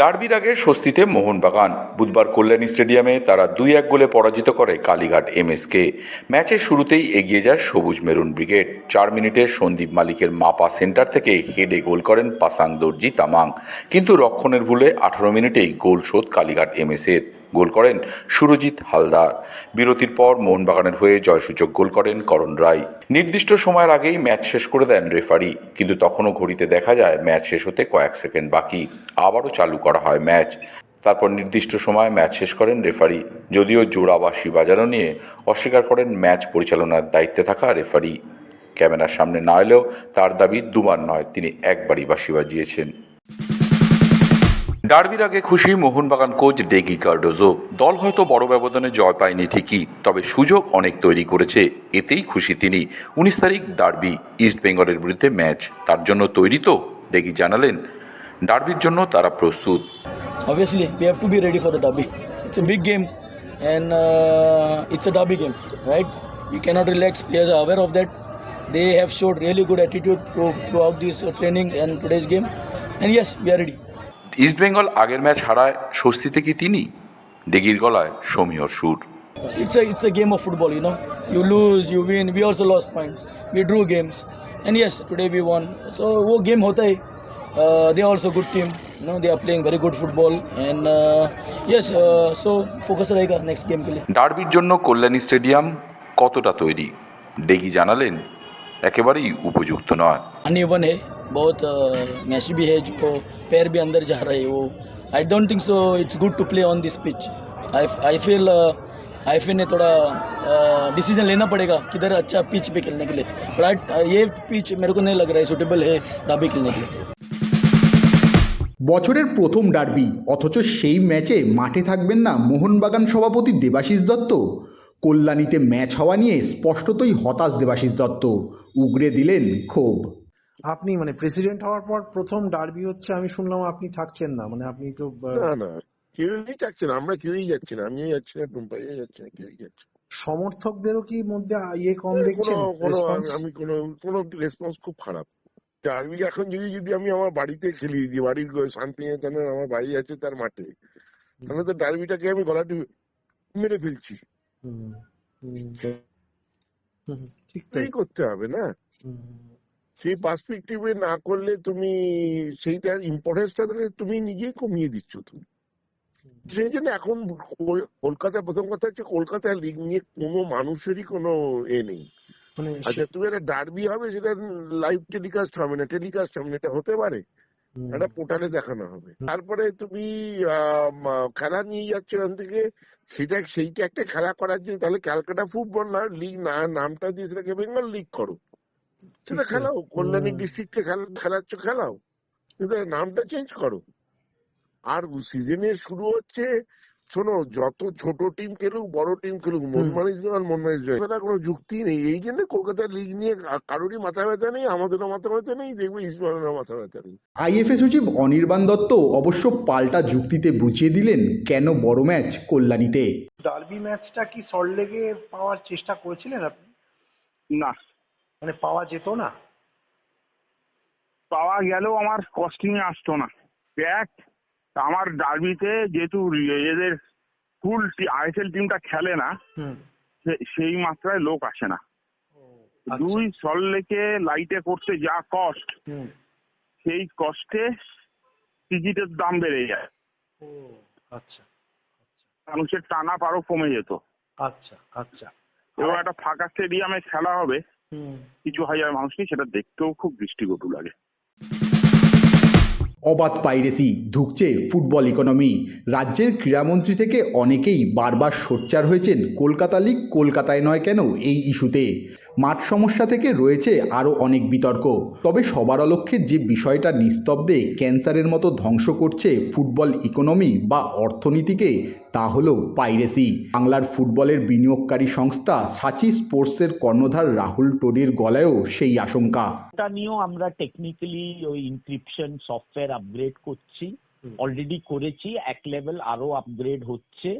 ডার্বির আগে স্বস্তিতে মোহনবাগান। বুধবার কল্যাণী স্টেডিয়ামে তারা দুই এক গোলে পরাজিত করে কালীঘাট এমএসকে। ম্যাচের শুরুতেই এগিয়ে যায় সবুজ মেরুন ব্রিগেড। চার মিনিটে সন্দীপ মালিকের মাপা সেন্টার থেকে হেডে গোল করেন পাসাং দর্জি তামাং। কিন্তু রক্ষণের ভুলে আঠারো মিনিটেই গোল শোধ কালীঘাট এমএসের। গোল করেন সুরজিৎ হালদার। বিরতির পর মোহনবাগানের হয়ে জয়সূচক গোল করেন করণ রায়। নির্দিষ্ট সময়ের আগেই ম্যাচ শেষ করে দেন রেফারি, কিন্তু তখনও ঘড়িতে দেখা যায় ম্যাচ শেষ হতে কয়েক সেকেন্ড বাকি। আবারও চালু করা হয় ম্যাচ। তারপর নির্দিষ্ট সময় ম্যাচ শেষ করেন রেফারি, যদিও জোড়া বাজানো নিয়ে অস্বীকার করেন ম্যাচ পরিচালনার দায়িত্বে থাকা রেফারি। ক্যামেরার সামনে না এলেও তার দাবি দুবার নয়, তিনি একবারই বাঁশি বাজিয়েছেন ডার্বির আগে খুশি মোহনবাগান কোচ ডেগি কার্ডোজো দল হয়তো বড় ব্যবধানে জয় পায়নি ঠিকই তবে সুযোগ অনেক তৈরি করেছে এতেই খুশি তিনি উনিশ তারিখ ডার্বি ইস্ট বেঙ্গলের বিরুদ্ধে ম্যাচ তার জন্য তৈরি তো ডেগি জানালেন ডার্বির জন্য তারা প্রস্তুত obviously we have to be ready for the derby it's a big game and uh, it's a derby game right you cannot relax players are aware of that they have showed really good attitude throughout this uh, training and today's game and yes we are ready east Bengal আগের match হারায় স্বস্তিতে কি তিনি ডেগির গলায় সমীয়র সুর it's a it's a game of football you know you lose you win we also lost points we drew games and yes today we won so वो game होता है uh, they are also good team you know they are playing very good football and uh, yes uh, so focus रहेगा next game के लिए ডার্বির জন্য Kalyani stadium কতটা তৈরি ডেগি জানালেন একেবারেই উপযুক্ত নয় अनइवन है बहुत मैसी भी है जो पैर भी अंदर जा रहे हैं वो I don't think so it's good to play on this pitch I I feel I feel ने थोड़ा डिसीजन लेना पड़ेगा किधर अच्छा पिच पे खेलने के लिए बट ये पिच मेरे को नहीं लग रहा है सुटेबल है डाबी खेलने के लिए বছরের প্রথম ডার্বি অথচ সেই ম্যাচে মাঠে থাকবেন না মোহনবাগান সভাপতি দেবাশিস দত্ত কল্যাণীতে ম্যাচ হওয়া নিয়ে স্পষ্টতই হতাশ দেবাশিস দত্ত উগরে দিলেন ক্ষোভ আপনি মানে প্রেসিডেন্ট হওয়ার পর প্রথম ডার্বি হচ্ছে আমি শুনলাম আপনি থাকছেন না মানে আপনি তো না না কেউই যাচ্ছে না আমরা কেউই যাচ্ছি না আমিও যাচ্ছি না টুম্পাইও যাচ্ছে না কেউই যাচ্ছে সমর্থকদেরও কি মধ্যে ইয়ে কম দেখছেন? আমি- আমি কোনো কোনো রেসপন্স খুব খারাপ। ডার্বি এখন যদি যদি আমি আমার বাড়িতে খেলি যে বাড়ির আমার বাড়ি আছে তার মাঠে তাহলে তো ডার্বিটাকে আমি গলাটি মেরে ফেলছি। ঠিক তাই। করতে হবে না? হুম, সেই পার্সপেক্টিভে না করলে তুমি সেইটার ইম্পর্টেন্সটা তাহলে তুমি নিজেই কমিয়ে দিচ্ছ তুমি। সেই জন্য এখন কল- কলকাতা প্রথম কথা হচ্ছে কলকাতা লিগ নিয়ে কোনো মানুষেরই কোনো এ নেই। মানে আচ্ছা তুমি একটা ডার্বি হবে সেটা লাইভ টেলিকাস্ট হবে না টেলিকাস্ট হবে না এটা হতে পারে। একটা পোর্টালে দেখানো হবে। তারপরে তুমি খেলা নিয়ে যাচ্ছ এখান থেকে সেটা সেইটা একটা খেলা করার জন্য তাহলে ক্যালকাটা ফুটবল না লিগ না নামটা দিয়ে সেটাকে বেঙ্গল লিগ করো। সেটা খেলাও। কল্যাণী। ডিস্ট্রিক্টে খেলাচ্ছ খেলাও। কিন্তু নামটা চেঞ্জ করো। আর সিজনের শুরু হচ্ছে শোনো যত ছোট টিম খেলুক বড় টিম খেলুক মনমানিস জয় মনমানিস জয় এটা কোনো যুক্তি নেই। এই জন্য কলকাতার লিগ নিয়ে কারোরই মাথা ব্যথা নেই আমাদেরও মাথা ব্যথা নেই দেখব ইস্টবেঙ্গলেরও মাথা ব্যথা নেই। আইএফএ সচিব অনির্বাণ দত্ত অবশ্য পাল্টা যুক্তিতে বুঝিয়ে দিলেন কেন বড় ম্যাচ কল্যাণীতে। ডার্বি ম্যাচটা কি সল্টলেকে পাওয়ার চেষ্টা করেছিলেন আপনি? না। মানে পাওয়া যেত না। পাওয়া গেলেও আমার কস্টিংয়ে আসতো না। এক আমার ডার্বিতে যেহেতু এদের ফুল আইএসএল টিমটা খেলে না সেই মাত্রায় লোক আসে না। আচ্ছা। দুই সল্টলেকে লাইটে করতে যা কস্ট হুম। সেই কস্টে টিকিটের দাম বেড়ে যায়। আচ্ছা। মানুষের টানা পারও কমে যেত। আচ্ছা আচ্ছা। এবং একটা ফাঁকা স্টেডিয়ামে খেলা হবে কিছু হাজার মানুষ নেই সেটা দেখতেও খুব দৃষ্টিকটু লাগে। অবাধ পাইরেসি ধুকছে ফুটবল ইকোনমি। রাজ্যের ক্রীড়ামন্ত্রী থেকে অনেকেই বারবার সোচ্চার হয়েছেন কলকাতা লিগ কলকাতায় নয় কেন এই ইস্যুতে। মাঠ সমস্যা থেকে রয়েছে আরও অনেক বিতর্ক। তবে সবার অলক্ষ্যে যে বিষয়টা নিস্তব্ধে ক্যান্সারের মতো ধ্বংস করছে ফুটবল ইকোনমি বা অর্থনীতিকে তা হল পাইরেসি। বাংলার ফুটবলের বিনিয়োগকারী সংস্থা সাচি স্পোর্টসের কর্ণধার রাহুল টোডির গলায়ও সেই আশঙ্কা। ওটা নিয়েও আমরা টেকনিক্যালি ওই ইনক্রিপশন সফটওয়্যার আপগ্রেড করছি। অলরেডি করেছি এক লেভেল আরও আপগ্রেড হচ্ছে।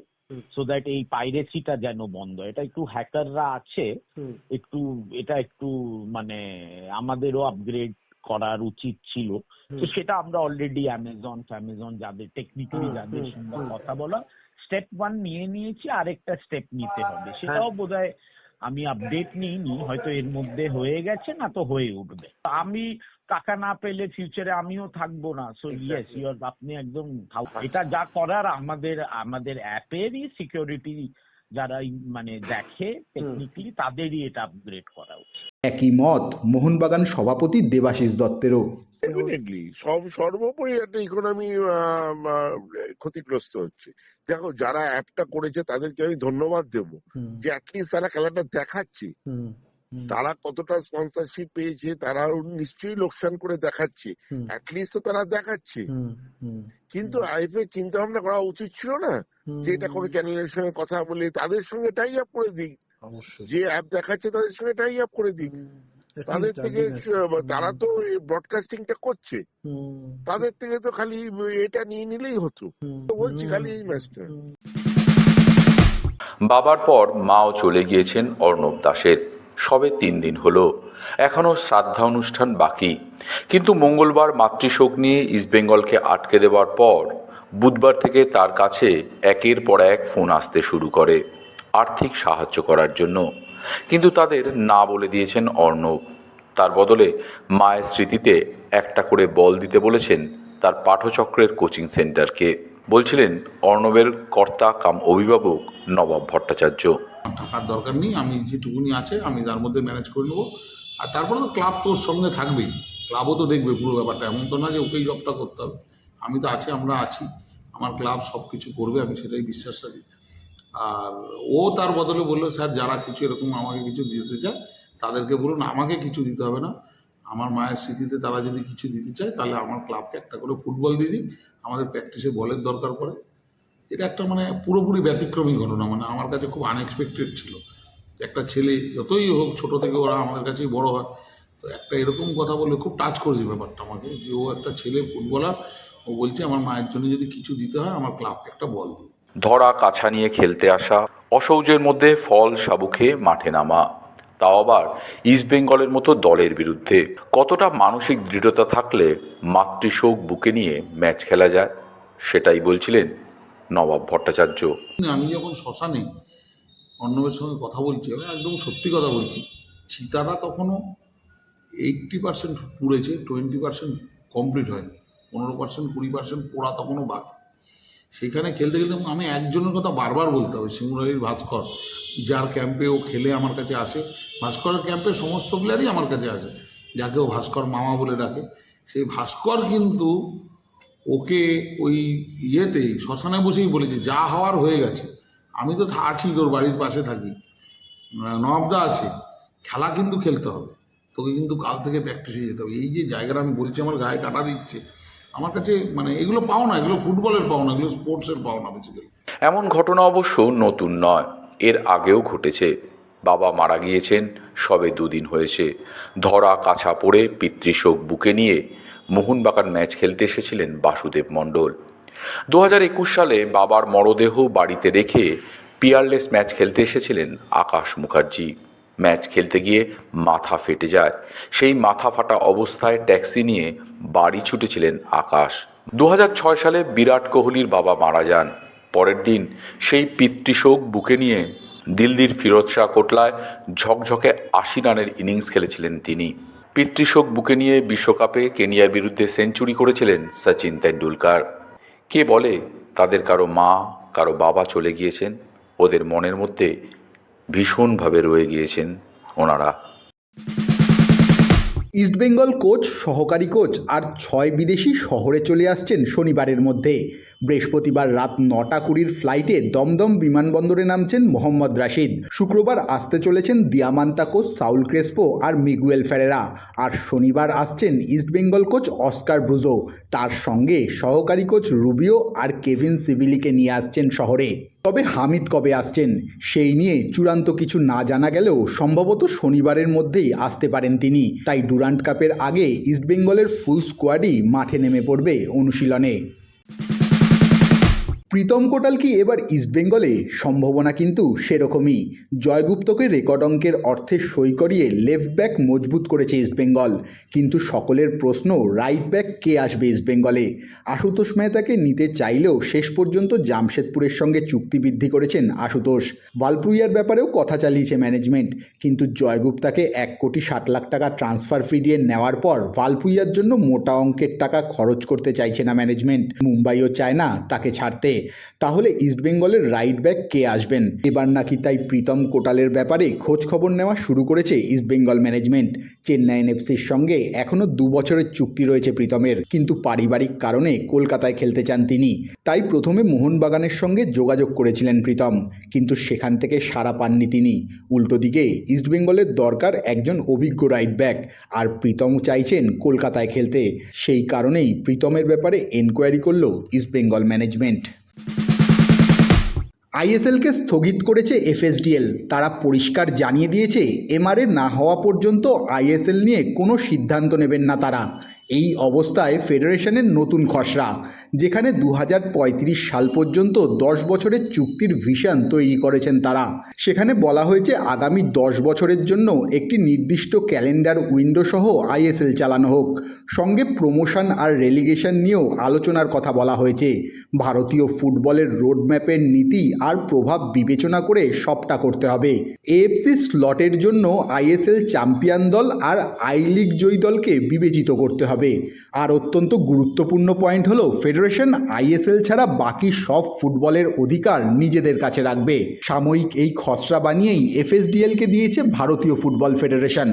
সো দ্যাট এই পাইরেসিটা যেন বন্ধ। এটা একটু হ্যাকাররা আছে। একটু এটা একটু মানে আমাদেরও আপগ্রেড করার উচিত ছিল। তো সেটা আমরা অলরেডি অ্যামাজন ফ্যামাজন যাদের টেকনিক্যালি যাদের সঙ্গে কথা বলা স্টেপ ওয়ান নিয়ে নিয়েছি আরেকটা স্টেপ নিতে হবে। সেটাও বোধহয় আমি আপডেট নিইনি হয়তো এর মধ্যে হয়ে গেছে না তো হয়ে উঠবে। আমি টাকা না পেলে ফিউচারে আমিও থাকব না। সো ইয়েস ইউর আপনি একদম এটা যা করার আমাদের আমাদের অ্যাপেরই সিকিউরিটি যারা মানে দেখে টেকনিক্যালি তাদেরই এটা আপগ্রেড করা উচিত। একই মত মোহনবাগান সভাপতি দেবাশিস দত্তেরও। ডেফিনেটলি সব সর্বোপরি একটা ইকোনমি ক্ষতিগ্রস্ত হচ্ছে। দেখো যারা অ্যাপটা করেছে তাদেরকে আমি ধন্যবাদ দেব। যে অ্যাটলিস্ট তারা খেলাটা দেখাচ্ছে। তারা কতটা স্পন্সরশিপ পেয়েছে তারা নিশ্চয়ই লোকসান করে দেখাচ্ছে। অ্যাটলিস্ট তো তারা দেখাচ্ছে। কিন্তু আইএফএ চিন্তা ভাবনা করা উচিত ছিল না যে এটা কোনো চ্যানেলের সঙ্গে কথা বলে তাদের সঙ্গে টাই আপ করে দিক। যে অ্যাপ দেখাচ্ছে তাদের সঙ্গে টাই আপ করে দিক। তাদের থেকে তারা তো ব্রডকাস্টিংটা করছে। তাদের থেকে তো খালি এটা নিয়ে নিলেই হতো। তো বলছি খালি এই ম্যাচটা বাবার পর মাও চলে গিয়েছেন অর্ণব দাসের। সবে তিন দিন হলো। এখনও শ্রাদ্ধা অনুষ্ঠান বাকি। কিন্তু মঙ্গলবার মাতৃশোক নিয়ে ইস্টবেঙ্গলকে আটকে দেওয়ার পর বুধবার থেকে তার কাছে একের পর এক ফোন আসতে শুরু করে আর্থিক সাহায্য করার জন্য। কিন্তু তাদের না বলে দিয়েছেন অর্ণব। তার বদলে মায়ের স্মৃতিতে একটা করে বল দিতে বলেছেন তার পাঠচক্রের কোচিং সেন্টারকে। বলছিলেন, অর্ণবের কর্তা কাম অভিভাবক নবাব ভট্টাচার্য। টাকার দরকার নেই, আমি যেটুকুনি আছে আমি তার মধ্যে ম্যানেজ করে নেব। আর তারপরে তো ক্লাব তোর সঙ্গে থাকবেই। ক্লাবও তো দেখবে পুরো ব্যাপারটা, এমন তো না যে ওকেই জবটা করতে হবে। আমি তো আছি, আমরা আছি। আমার ক্লাব সব কিছু করবে, আমি সেটাই বিশ্বাস রাখি। আর ও তার বদলে বলল, স্যার, যারা কিছু এরকম আমাকে কিছু দিতে চায়, তাদেরকে বলুন, আমাকে কিছু দিতে হবে না। আমার মায়ের স্মৃতিতে তারা যদি কিছু দিতে চায়, তাহলে আমার ক্লাবকে একটা করে ফুটবল দিয়ে দিন আমাদের প্র্যাকটিসে বলের দরকার পড়ে। এটা একটা মানে পুরোপুরি ব্যতিক্রমী ঘটনা মানে আমার কাছে খুব আনএক্সপেক্টেড ছিল। একটা ছেলে, যতই হোক ছোট থেকে ওরা আমাদের কাছেই বড় হয়, তো একটা এরকম কথা বলে খুব টাচ করেছে ব্যাপারটা আমাকে, যে ও একটা ছেলে ফুটবলার, ও বলছে আমার মায়ের জন্য যদি কিছু দিতে হয় আমার ক্লাবকে একটা বল দিন ধরা কাছা নিয়ে খেলতে আসা, অসৌজের মধ্যে ফল সাবু খেয়ে মাঠে নামা, তাও আবার ইস্টবেঙ্গলের মতো দলের বিরুদ্ধে। কতটা মানসিক দৃঢ়তা থাকলে মাতৃশোক বুকে নিয়ে ম্যাচ খেলা যায়, সেটাই বলছিলেন নবাব ভট্টাচার্য। আমি যখন শ্মশানে অর্ণবের সঙ্গে কথা বলছি, আমি একদম সত্যি কথা বলছি, সীতারা তখনও এইট্টি পার্সেন্ট পুড়েছে টোয়েন্টি পার্সেন্ট কমপ্লিট হয়নি, পনেরো পার্সেন্ট কুড়ি পার্সেন্ট পোড়া তখনও বাকি। সেখানে খেলতে খেলতে আমি একজনের কথা বারবার বলতে হবে শিমুরালির ভাস্কর, যার ক্যাম্পে ও খেলে আমার কাছে আসে, ভাস্করের ক্যাম্পে সমস্ত প্লেয়ারই আমার কাছে আসে, যাকে ও ভাস্কর মামা বলে ডাকে। সেই ভাস্কর কিন্তু ওকে ওই ইয়েতেই, শ্মশানে বসেই বলেছে, যা হওয়ার হয়ে গেছে। আমি তো আছি তোর বাড়ির পাশে থাকি। নবদা আছে। খেলা কিন্তু খেলতে হবে। তোকে কিন্তু কাল থেকে প্র্যাকটিসে যেতে হবে। এই যে জায়গাটা আমি বলছি, আমার গায়ে কাটা দিচ্ছে। আমার কাছে মানে এগুলো পাও না এগুলো ফুটবলের পাও না এগুলো স্পোর্টসের পাও না বেসিক্যালি এমন ঘটনা অবশ্য নতুন নয়। এর আগেও ঘটেছে। বাবা মারা গিয়েছেন, সবে দুদিন হয়েছে। ধরা কাছা পড়ে পিতৃশোক বুকে নিয়ে মোহনবাগান ম্যাচ খেলতে এসেছিলেন বাসুদেব মণ্ডল। দু হাজার একুশ সালে বাবার মরদেহ বাড়িতে রেখে পিয়ারলেস ম্যাচ খেলতে এসেছিলেন আকাশ মুখার্জি। ম্যাচ খেলতে গিয়ে মাথা ফেটে যায়। সেই মাথা ফাটা অবস্থায় ট্যাক্সি নিয়ে বাড়ি ছুটেছিলেন আকাশ। দু হাজার ছয় সালে বিরাট কোহলির বাবা মারা যান। পরের দিন সেই পিতৃশোক বুকে নিয়ে দিল্লির ফিরোজ শাহ কোটলায় ঝকঝকে আশি রানের ইনিংস খেলেছিলেন তিনি। পিতৃশোক বুকে নিয়ে বিশ্বকাপে কেনিয়ার বিরুদ্ধে সেঞ্চুরি করেছিলেন সচিন তেন্ডুলকার। কে বলে তাদের কারও মা, কারও বাবা চলে গিয়েছেন? ওদের মনের মধ্যে ভীষণভাবে রয়ে গিয়েছেন ওনারা। ইস্টবেঙ্গল কোচ, সহকারী কোচ আর ছয় বিদেশি শহরে চলে আসছেন শনিবারের মধ্যে। বৃহস্পতিবার রাত নটা কুড়ির ফ্লাইটে দমদম বিমানবন্দরে নামছেন মোহাম্মদ রাশিদ। শুক্রবার আসতে চলেছেন দিয়ামান্তা কোচ সাউল ক্রেসপো আর মিগুয়েল ফেরেরা। আর শনিবার আসছেন ইস্টবেঙ্গল কোচ অস্কার ব্রুজো। তার সঙ্গে সহকারী কোচ রুবিও আর কেভিন সিভিলিকে নিয়ে আসছেন শহরে। তবে হামিদ কবে আসছেন? সেই নিয়ে চূড়ান্ত কিছু না জানা গেলেও সম্ভবত শনিবারের মধ্যেই আসতে পারেন তিনি। তাই ডুরান্ট কাপের আগে ইস্টবেঙ্গলের ফুল স্কোয়াডই মাঠে নেমে পড়বে অনুশীলনে। প্রীতম কোটাল কি এবার ইস্টবেঙ্গলে সম্ভাবনা কিন্তু সেরকমই। জয়গুপ্তকে রেকর্ড অঙ্কের অর্থে সই করিয়ে লেফট ব্যাক মজবুত করেছে ইস্টবেঙ্গল কিন্তু সকলের প্রশ্ন রাইট ব্যাক কে আসবে ইস্টবেঙ্গলে আশুতোষ মেহতাকে নিতে চাইলেও শেষ পর্যন্ত জামশেদপুরের সঙ্গে চুক্তি বৃদ্ধি করেছেন আশুতোষ। বালপ্রুইয়ার ব্যাপারেও কথা চালিয়েছে ম্যানেজমেন্ট কিন্তু জয়গুপ্তাকে এক কোটি ষাট লাখ টাকা ট্রান্সফার ফি দিয়ে নেওয়ার পর ভালপুইয়ার জন্য মোটা অঙ্কের টাকা খরচ করতে চাইছে না ম্যানেজমেন্ট মুম্বাইও চায় না তাকে ছাড়তে। তাহলে ইস্টবেঙ্গলের রাইট ব্যাক কে আসবেন? এবার নাকি তাই প্রীতম কোটালের ব্যাপারে খোঁজ খবর নেওয়া শুরু করেছে ইস্টবেঙ্গল ম্যানেজমেন্ট চেন্নাই এনএফসির সঙ্গে এখনও দু বছরের চুক্তি রয়েছে প্রীতমের, কিন্তু পারিবারিক কারণে কলকাতায় খেলতে চান তিনি। তাই প্রথমে মোহনবাগানের সঙ্গে যোগাযোগ করেছিলেন প্রীতম, কিন্তু সেখান থেকে সাড়া পাননি তিনি। উল্টো দিকে ইস্টবেঙ্গলের দরকার একজন অভিজ্ঞ রাইট ব্যাক আর প্রীতম চাইছেন কলকাতায় খেলতে। সেই কারণেই প্রীতমের ব্যাপারে এনকোয়ারি করল ইস্টবেঙ্গল ম্যানেজমেন্ট আইএসএলকে স্থগিত করেছে এফএসডিএল। তারা পরিষ্কার জানিয়ে দিয়েছে, এমআরএ না হওয়া পর্যন্ত আইএসএল নিয়ে কোনো সিদ্ধান্ত নেবেন না তারা। এই অবস্থায় ফেডারেশনের নতুন খসড়া, যেখানে দু হাজার পঁয়ত্রিশ সাল পর্যন্ত দশ বছরের চুক্তির ভিশন তৈরি করেছেন তারা। সেখানে বলা হয়েছে, আগামী দশ বছরের জন্য একটি নির্দিষ্ট ক্যালেন্ডার উইন্ডো সহ আইএসএল চালানো হোক। সঙ্গে প্রমোশন আর রেলিগেশন নিয়েও আলোচনার কথা বলা হয়েছে। ভারতীয় ফুটবলের রোডম্যাপের নীতি আর প্রভাব বিবেচনা করে সবটা করতে হবে। এএফসি স্লটের জন্য আইএসএল চ্যাম্পিয়ন দল আর আই লিগ জয়ী দলকে বিবেচিত করতে হবে। আর অত্যন্ত গুরুত্বপূর্ণ পয়েন্ট হলো, ফেডারেশন আইএসএল ছাড়া বাকি সব ফুটবলের অধিকার নিজেদের কাছে রাখবে। সাময়িক এই খসড়া বানিয়েই এফএসডিএলকে দিয়েছে ভারতীয় ফুটবল ফেডারেশন।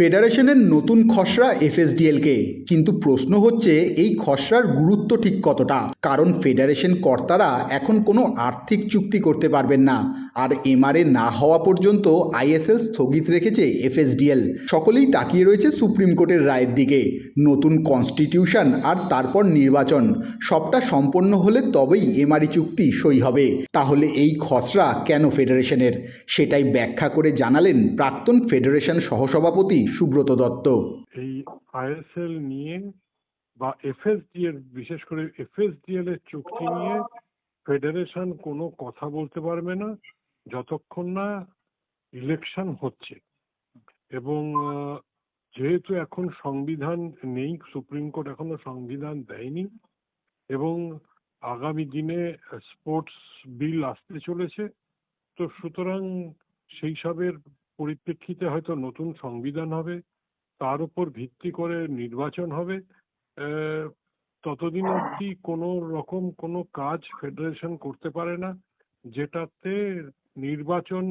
ফেডারেশনের নতুন খসড়া এফএসডিএলকে। কিন্তু প্রশ্ন হচ্ছে, এই খসড়ার গুরুত্ব ঠিক কতটা? কারণ ফেডারেশন কর্তারা এখন কোনো আর্থিক চুক্তি করতে পারবেন না। আর এমআরএ না হওয়া পর্যন্ত আইএসএল স্থগিত রেখেছে এফএসডিএল। সকলেই তাকিয়ে রয়েছে সুপ্রিম কোর্টের রায়ের দিকে। নতুন কনস্টিটিউশন আর তারপর নির্বাচন। সবটা সম্পন্ন হলে তবেই এমআরই চুক্তি সই হবে। তাহলে এই খসড়া কেন ফেডারেশনের? সেটাই ব্যাখ্যা করে জানালেন প্রাক্তন ফেডারেশন সহসভাপতি সুব্রত দত্ত। এই আইএসএল নিয়ে বা এফএসডিএল, বিশেষ করে এফএসডিএল এর চুক্তি নিয়ে ফেডারেশন কোনো কথা বলতে পারবে না। যতক্ষণ না ইলেকশন হচ্ছে এবং যেহেতু এখন সংবিধান নেই সুপ্রিম কোর্ট এখনও সংবিধান দেয়নি এবং আগামী দিনে স্পোর্টস বিল আসতে চলেছে তো সুতরাং সেই সবের পরিপ্রেক্ষিতে হয়তো নতুন সংবিধান হবে তার উপর ভিত্তি করে নির্বাচন হবে ততদিন অবধি কোনো রকম কোনো কাজ ফেডারেশন করতে পারে না যেটাতে নির্বাচন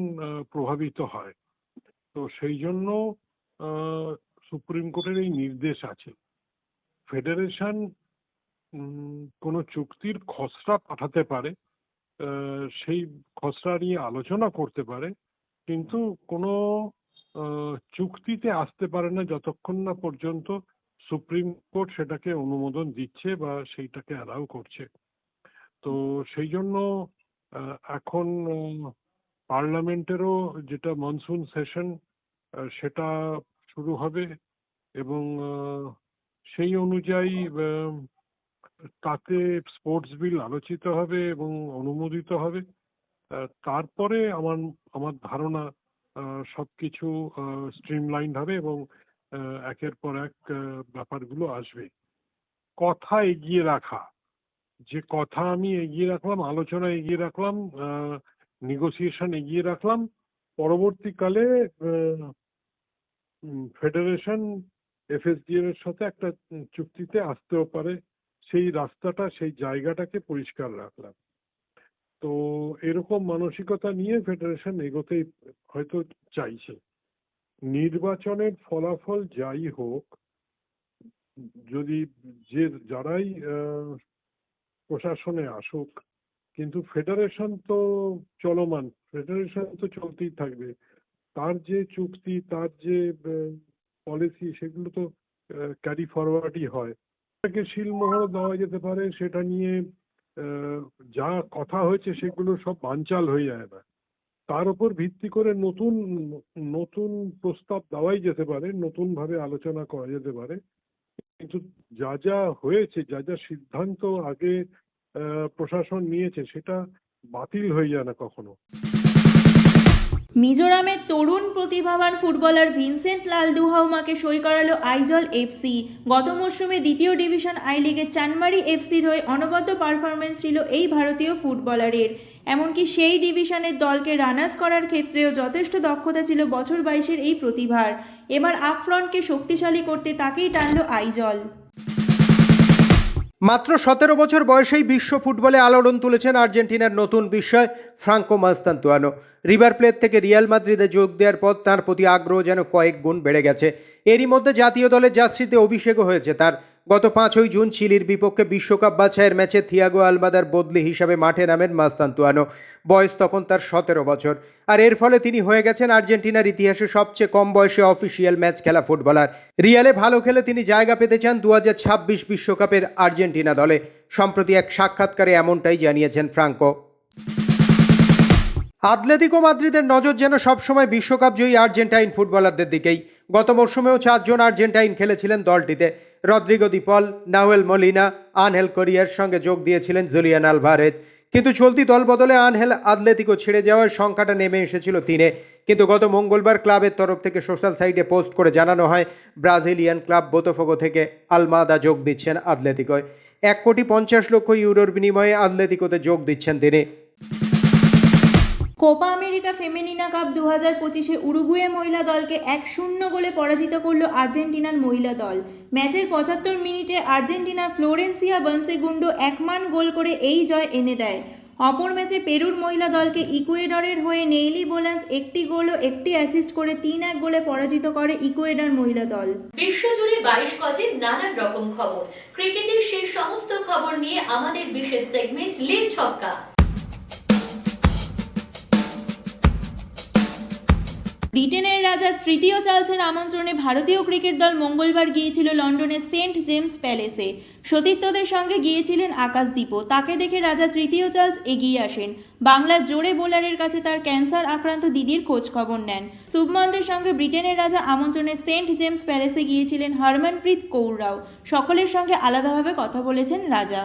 প্রভাবিত হয়। তো সেই জন্য সুপ্রিম কোর্টের এই নির্দেশ আছে। ফেডারেশন কোনো চুক্তির খসড়া পাঠাতে পারে সেই খসড়া নিয়ে আলোচনা করতে পারে, কিন্তু কোনো চুক্তিতে আসতে পারে না যতক্ষণ না পর্যন্ত সুপ্রিম কোর্ট সেটাকে অনুমোদন দিচ্ছে বা সেইটাকে অ্যালাউ করছে। তো সেই জন্য এখন পার্লামেন্টেরও যেটা মনসুন সেশন সেটা শুরু হবে এবং সেই অনুযায়ী তাতে স্পোর্টস বিল আলোচিত হবে এবং অনুমোদিত হবে। তারপরে আমার আমার ধারণা আহ, সবকিছু স্ট্রিমলাইন হবে এবং একের পর এক ব্যাপারগুলো আসবে। কথা এগিয়ে রাখা যে কথা আমি এগিয়ে রাখলাম আলোচনা এগিয়ে রাখলাম নেগোসিয়েশন এগিয়ে রাখলাম। পরবর্তীকালে ফেডারেশন এফএসডিএর এর সাথে একটা চুক্তিতে আসতেও পারে। সেই রাস্তাটা, সেই জায়গাটাকে পরিষ্কার রাখলাম। তো এরকম মানসিকতা নিয়ে ফেডারেশন এগোতেই হয়তো চাইছে। নির্বাচনের ফলাফল যাই হোক, যদি যে যারাই প্রশাসনে আসুক কিন্তু ফেডারেশন তো চলমান, ফেডারেশন তো চলতেই থাকবে। তার যে চুক্তি, তার যে পলিসি সেগুলো তো ক্যারি ফরওয়ার্ডই হয়। তাকে শিলমোহর দেওয়া যেতে পারে, সেটা নিয়ে যা কথা হয়েছে সেগুলো সব বানচাল হয়ে যায় না তার উপর ভিত্তি করে নতুন নতুন প্রস্তাব দেওয়াই যেতে পারে নতুন ভাবে আলোচনা করা যেতে পারে। কিন্তু যা যা হয়েছে, যা যা সিদ্ধান্ত আগে প্রশাসন নিয়েছে, সেটা বাতিল হয়ে যায় না কখনো। মিজোরামের তরুণ প্রতিভাবান ফুটবলার ভিনসেন্ট লাল দুহাউমাকে সই করালো আইজল এফসি। গত মরশুমে দ্বিতীয় ডিভিশন আই লিগে চানমারি এফসির হয়ে অনবদ্য পারফরমেন্স ছিল এই ভারতীয় ফুটবলারের। এমনকি সেই ডিভিশনের দলকে রানার্স করার ক্ষেত্রেও যথেষ্ট দক্ষতা ছিল বছর বাইশের এই প্রতিভার। এবার আপফ্রন্টকে শক্তিশালী করতে তাকেই টানল আইজল। মাত্র সতেরো বছর বয়সেই বিশ্ব ফুটবলে আলোড়ন তুলেছেন আর্জেন্টিনার নতুন বিস্ময়, ফ্রাঙ্কো মাস্তান্তুয়ানো। রিভার প্লেট থেকে রিয়াল মাদ্রিদে যোগ দেওয়ার পর তার প্রতি আগ্রহ যেন কয়েক গুণ বেড়ে গেছে। এরই মধ্যে জাতীয় দলের জার্সিতে অভিষেকও হয়েছে তার। গত পাঁচই জুন চিলির বিপক্ষে বিশ্বকাপ বাছাইয়ের ম্যাচে থিয়াগো আলমাদার বদলি হিসাবে মাঠে নামেন মাস্তান্তুয়ানো। বয়স তখন তার সতেরো বছর। আর এর ফলে তিনি হয়ে গেছেন আর্জেন্টিনার ইতিহাসে সবচেয়ে কম বয়সে অফিসিয়াল ম্যাচ খেলা ফুটবলার। রিয়ালে ভালো খেলে তিনি জায়গা পেতে চান দু ছাব্বিশ বিশ্বকাপের আর্জেন্টিনা দলে। সম্প্রতি এক সাক্ষাৎকারে এমনটাই জানিয়েছেন ফ্রাঙ্কো। আতলেতিকো মাদ্রিদের নজর যেন সবসময় বিশ্বকাপ জয়ী আর্জেন্টাইন ফুটবলারদের দিকেই। গত মরশুমেও চারজন আর্জেন্টাইন খেলেছিলেন দলটিতে। Rodrigo De Paul Nahuel Molina, Angel কোরিয়ার সঙ্গে যোগ দিয়েছিলেন জুলিয়ান আলভারেজ। কিন্তু চলতি দল বদলে আনহেল আতলেতিকো ছেড়ে যাওয়ার সংখ্যাটা নেমে এসেছিল তিনে। কিন্তু গত মঙ্গলবার ক্লাবের তরফ থেকে সোশ্যাল সাইটে পোস্ট করে জানানো হয়, ব্রাজিলিয়ান ক্লাব বোতোফোগো থেকে আলমাদা যোগ দিচ্ছেন আতলেতিকোয়। এক কোটি পঞ্চাশ লক্ষ ইউরোর বিনিময়ে আতলেতিকোতে যোগ দিচ্ছেন তিনি। কোপা আমেরিকা ফেমেনিনা কাপ দু হাজার পঁচিশে উরুগুয়ে মহিলা দলকে এক শূন্য গোলে পরাজিত করল আর্জেন্টিনার মহিলা দল। ম্যাচের পঁচাত্তর মিনিটে আর্জেন্টিনার ফ্লোরেন্সিয়া বনসেগুন্ডো একমান গোল করে এই জয় এনে দেয়। অপর ম্যাচে পেরুর মহিলা দলকে ইকুয়েডরের হয়ে নেইলি বোলান্স একটি গোল ও একটি অ্যাসিস্ট করে তিন এক গোলে পরাজিত করে ইকুয়েডর মহিলা দল। বিশ্বজুড়ে বাইশ গজের নানান রকম খবর। ক্রিকেটের সেই সমস্ত খবর নিয়ে আমাদের বিশেষ সেগমেন্ট লিল ছক্কা। ব্রিটেনের রাজা তৃতীয় চার্লসের আমন্ত্রণে ভারতীয় ক্রিকেট দল মঙ্গলবার গিয়েছিল লন্ডনের সেন্ট জেমস প্যালেসে। সতীর্থদের সঙ্গে গিয়েছিলেন আকাশদীপও। তাকে দেখে রাজা তৃতীয় চার্লস এগিয়ে আসেন। বাংলার জোরে বোলারের কাছে তার ক্যান্সার আক্রান্ত দিদির খোঁজ খবর নেন। শুভমনদের সঙ্গে ব্রিটেনের রাজা আমন্ত্রণে সেন্ট জেমস প্যালেসে গিয়েছিলেন হরমনপ্রীত কৌর রাও। সকলের সঙ্গে আলাদাভাবে কথা বলেছেন রাজা।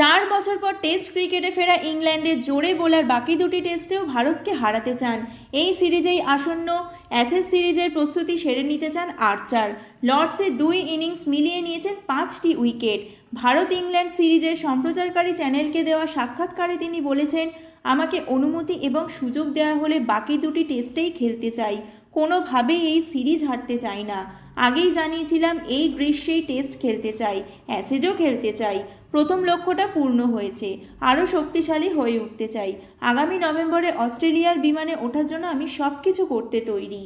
চার বছর পর টেস্ট ক্রিকেটে ফেরা ইংল্যান্ডের জোরে বোলার বাকি দুটি টেস্টেও ভারতকে হারাতে চান। এই সিরিজেই আসন্ন অ্যাচেস সিরিজের প্রস্তুতি সেরে নিতে চান আর্চার। লর্ডসে দুই ইনিংস মিলিয়ে নিয়েছেন পাঁচটি উইকেট। ভারত ইংল্যান্ড সিরিজের সম্প্রচারকারী চ্যানেলকে দেওয়া সাক্ষাৎকারে তিনি বলেছেন, আমাকে অনুমতি এবং সুযোগ দেওয়া হলে বাকি দুটি টেস্টেই খেলতে চাই। কোনোভাবেই এই সিরিজ হারতে চাই না। আগেই জানিয়েছিলাম এই গ্রীষ্মেই টেস্ট খেলতে চাই, অ্যাসেজও খেলতে চাই। প্রথম লক্ষ্যটা পূর্ণ হয়েছে, আরও শক্তিশালী হয়ে উঠতে চাই। আগামী নভেম্বরে অস্ট্রেলিয়ার বিমানে ওঠার জন্য আমি সব কিছু করতে তৈরি।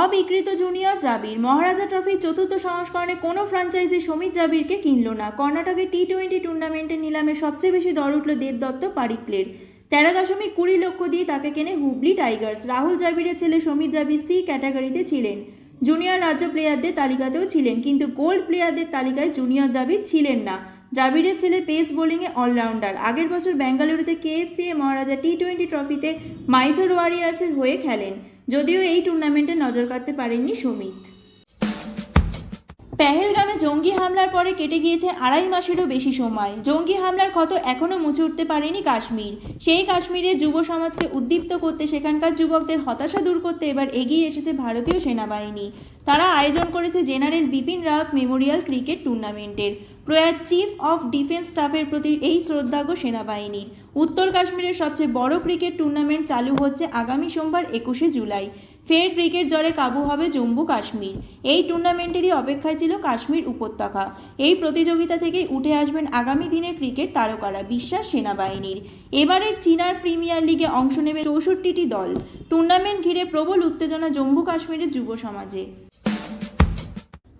অবিকৃত জুনিয়র দ্রাবিড়, মহারাজা ট্রফির চতুর্থ সংস্করণে কোনো ফ্র্যাঞ্চাইজি সমিত দ্রাবিড়কে কিনল না। কর্ণাটকে টি টোয়েন্টি টুর্নামেন্টের নিলামে সবচেয়ে বেশি দর উঠল দেবদত্ত পারিপ্লের তেরো দশমিক কুড়ি লক্ষ দিয়ে তাকে কেনে হুবলি টাইগার্স। রাহুল দ্রাবিড়ের ছেলে সমিত দ্রাবিড় সি ক্যাটাগরিতে ছিলেন। জুনিয়র রাজ্য প্লেয়ারদের তালিকাতেও ছিলেন, কিন্তু গোল্ড প্লেয়ারদের তালিকায় জুনিয়র দ্রাবিড় ছিলেন না। দ্রাবিড়ের ছেলে পেস বোলিংয়ে অলরাউন্ডার আগের বছর বেঙ্গালুরুতে কেএফসি এ মহারাজা টি টোয়েন্টি ট্রফিতে মাইসোর ওয়ারিয়ার্সের হয়ে খেলেন। যদিও এই টুর্নামেন্টে নজর কাটতে পারেননি সমিত পেহেলগামে জঙ্গি হামলার পরে কেটে গিয়েছে আড়াই মাসেরও বেশি সময়। জঙ্গি হামলার ক্ষত এখনও মুছে উঠতে পারেনি কাশ্মীর। সেই কাশ্মীরের যুব সমাজকে উদ্দীপ্ত করতে সেখানকার যুবকদের হতাশা দূর করতে এবার এগিয়ে এসেছে ভারতীয় সেনাবাহিনী। তারা আয়োজন করেছে general Bipin Rawat memorial cricket টুর্নামেন্টের। প্রয়াত চিফ অফ ডিফেন্স স্টাফের প্রতি এই শ্রদ্ধাজ্ঞ সেনাবাহিনীর। উত্তর কাশ্মীরের সবচেয়ে বড় ক্রিকেট টুর্নামেন্ট চালু হচ্ছে আগামী সোমবার একুশে জুলাই। ফের ক্রিকেট জ্বরে কাবু হবে জম্মু কাশ্মীর। এই টুর্নামেন্টেরই অপেক্ষায় ছিল কাশ্মীর উপত্যকা। এই প্রতিযোগিতা থেকেই উঠে আসবেন আগামী দিনের ক্রিকেট তারকারা, বিশ্বাস সেনাবাহিনীর। এবারের চীনার প্রিমিয়ার লিগে অংশ নেবে চৌষট্টিটি দল। টুর্নামেন্ট ঘিরে প্রবল উত্তেজনা জম্মু কাশ্মীরের যুব সমাজে।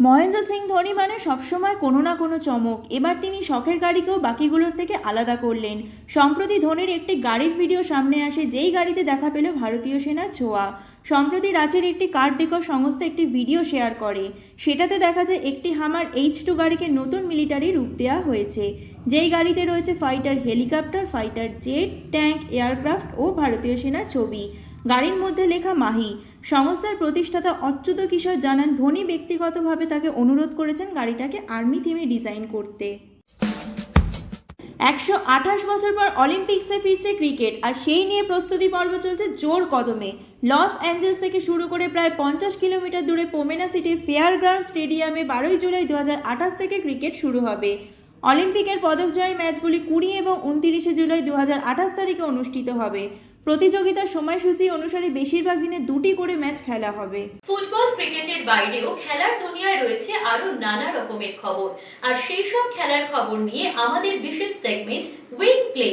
মহেন্দ্র সিং ধোনি মানে সবসময় কোনো না কোনো চমক। এবার তিনি শখের গাড়িকেও বাকিগুলোর থেকে আলাদা করলেন। সম্প্রতি ধোনির একটি গাড়ির ভিডিও সামনে আসে, যেই গাড়িতে দেখা পেল ভারতীয় সেনার ছোঁয়া। সম্প্রতি রাঁচির একটি কার ডেকর সংস্থা একটি ভিডিও শেয়ার করে। সেটাতে দেখা যায় একটি হামার এইচ টু গাড়িকে নতুন মিলিটারি রূপ দেওয়া হয়েছে। যেই গাড়িতে রয়েছে fighter helicopter, fighter jet, tank, aircraft ও ভারতীয় সেনার ছবি। গাড়ির মধ্যে লেখা মাহি, সংস্থার প্রতিষ্ঠাতা অচ্যুত কিশোর জানান, ধোনি ব্যক্তিগতভাবে তাকে অনুরোধ করেছেন গাড়িটাকে আর্মি থিমে ডিজাইন করতে। একশো আঠাশ বছর পর অলিম্পিক্সে ফিরছে ক্রিকেট, আর সেই নিয়ে প্রস্তুতি পর্ব চলছে জোর কদমে। লস অ্যাঞ্জেলস থেকে শুরু করে প্রায় পঞ্চাশ কিলোমিটার দূরে পোমেনা সিটির ফেয়ার গ্রাউন্ড স্টেডিয়ামে বারোই জুলাই দু হাজার আঠাশ থেকে ক্রিকেট শুরু হবে। অলিম্পিকের পদক জয়ের ম্যাচগুলি কুড়ি এবং উনতিরিশে জুলাই দু হাজার আঠাশ তারিখে অনুষ্ঠিত হবে। প্রতিযোগিতার সময়সূচি অনুসারে বেশিরভাগ দিনে দুটি করে ম্যাচ খেলা হবে। ফুটবল, ক্রিকেটের বাইরেও খেলার দুনিয়ায় রয়েছে আরও নানা রকমের খবর। আর সেই সব খেলার খবর নিয়ে আমাদের বিশেষ সেগমেন্ট উইং প্লে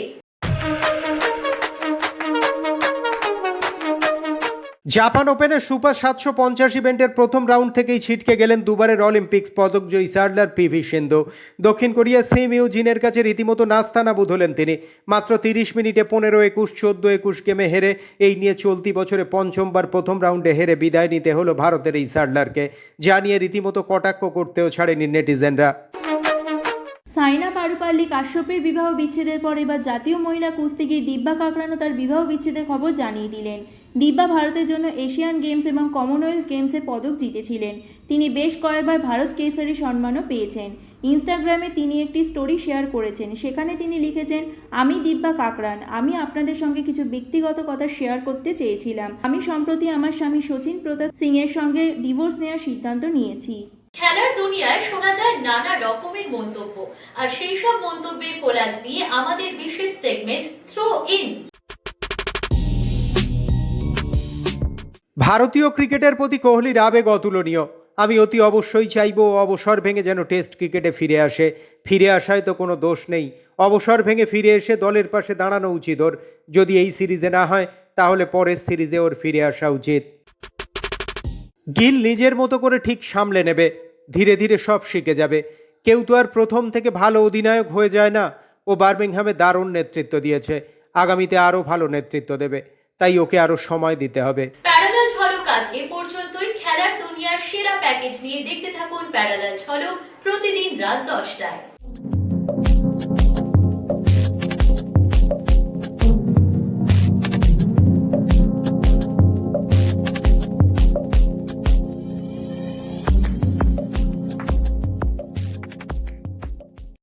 জাপান ওপেনের সুপার সাতশো পঞ্চাশ ইভেন্টের প্রথম রাউন্ড থেকেই ছিটকে গেলেন দুবারের অলিম্পিক্স পদকজয়ী সার্লার পিভি সিন্ধু। দক্ষিণ কোরিয়ার সেম ইউজিনের কাছে রীতিমতো নাস্তানাবুদ হলেন তিনি। মাত্র তিরিশ মিনিটে পনেরো একুশ, চোদ্দ একুশ গেমে হেরে এই নিয়ে চলতি বছরে পঞ্চমবার প্রথম রাউন্ডে হেরে বিদায় নিতে হলো ভারতের এই সার্লারকে। যা নিয়ে রীতিমতো কটাক্ষ করতেও ছাড়েনি নেটিজেনরা। সাইনা পারুপাল্লি কাশ্যপের বিবাহ বিচ্ছেদের পর এবার জাতীয় মহিলা কুস্তিগির দিব্যা কাকরানো তার বিবাহ বিচ্ছেদের খবর জানিয়ে দিলেন। দিব্যা ভারতের জন্য এশিয়ান গেমস এবং কমনওয়েলথ গেমসে পদক জিতেছিলেন। তিনি বেশ কয়েকবার ভারত কেসারি সম্মানও পেয়েছেন। ইনস্টাগ্রামে তিনি একটি স্টোরি শেয়ার করেছেন। সেখানে তিনি লিখেছেন, আমি দিব্যা কাকরান। আমি আপনাদের সঙ্গে কিছু ব্যক্তিগত কথা শেয়ার করতে চেয়েছিলাম। আমি সম্প্রতি আমার স্বামী সচিন প্রতাপ সিং এর সঙ্গে ডিভোর্স নেওয়ার সিদ্ধান্ত নিয়েছি। খেলার দুনিয়ায় শোনা যায় নানা রকমের মন্তব্য। আর সেই সব মন্তব্যের কোলাজ নিয়ে আমাদের বিশেষ সেগমেন্ট থ্রো ইন ভারতীয় ক্রিকেটের প্রতি কোহলির আবেগ অতুলনীয়। আমি অতি অবশ্যই চাইব অবসর ভেঙে যেন টেস্ট ক্রিকেটে ফিরে আসে। ফিরে আসায় তো কোনো দোষ নেই। অবসর ভেঙে ফিরে এসে দলের পাশে দাঁড়ানো উচিত ওর। যদি এই সিরিজে না হয়, তাহলে পরের সিরিজে ওর ফিরে আসা উচিত গিল নিজের মতো করে ঠিক সামলে নেবে, ধীরে ধীরে সব শিখে যাবে। কেউ তো আর প্রথম থেকে ভালো অধিনায়ক হয়ে যায় না। ও বার্মিংহামে দারুণ নেতৃত্ব দিয়েছে। আগামীতে আরও ভালো নেতৃত্ব দেবে। তাই ওকে আরও সময় দিতে হবে। প্যারালাল ঝলক আজ এ পর্যন্তই। খেলার দুনিয়ার সেরা প্যাকেজ নিয়ে দেখতে থাকুন প্যারালাল ঝলক প্রতিদিন রাত দশটায়।